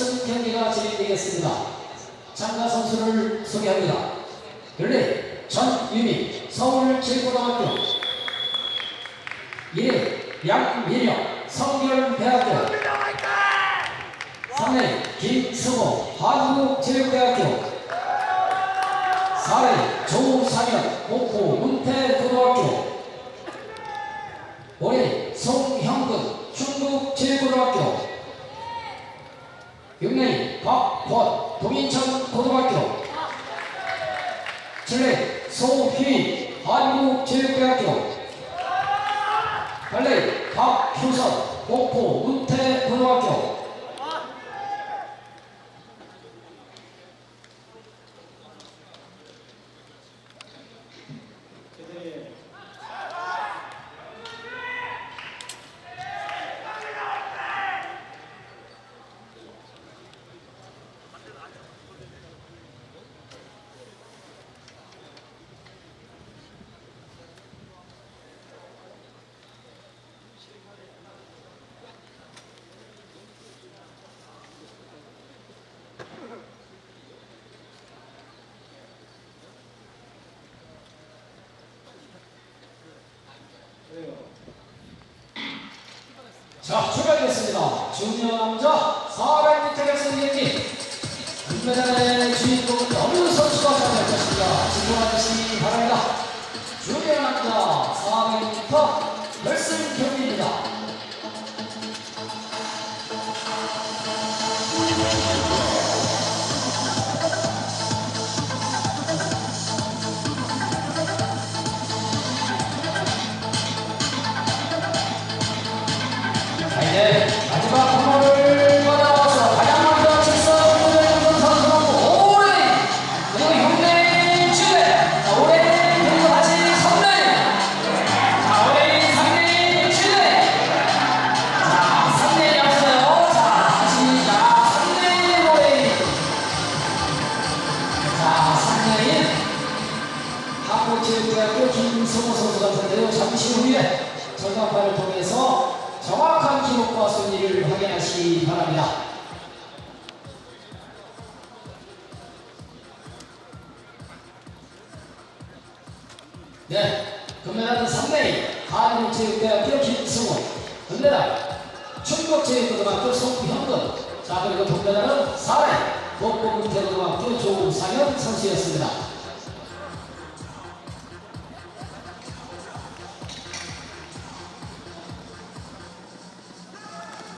결승 경기가 진행되겠습니다. 참가 선수를 소개합니다. 열리 전유미 서울제고등학교 1위 양민혁 성결대학교 3위 김승호 한국체육대학교 4위 조상현 목포 문태고등학교 5위 송형근 충북제고등학교 6위 박권 동인천 고등학교. 7위 소휘 한국체육대학교. 8위 박효선 목포 문태고등학교 자, 출발하겠습니다. 중년 남자 400m 결승 경기. 금메달의 주인공은 어느 선수가 차지할 것인가 지켜봐주시기 바랍니다. 중년 남자 400m 결승 경기입니다. 한국체육대학교 김성호 선수 같은데요 잠시 후에 확인하시기 바랍니다. 네, 금메달은 3레인 한국체육대학교 김승원, 은메달 충북체육고등학교 송현근, 자 그리고 동메달은 4레인 목포문태고등학교 조상현 선수였습니다.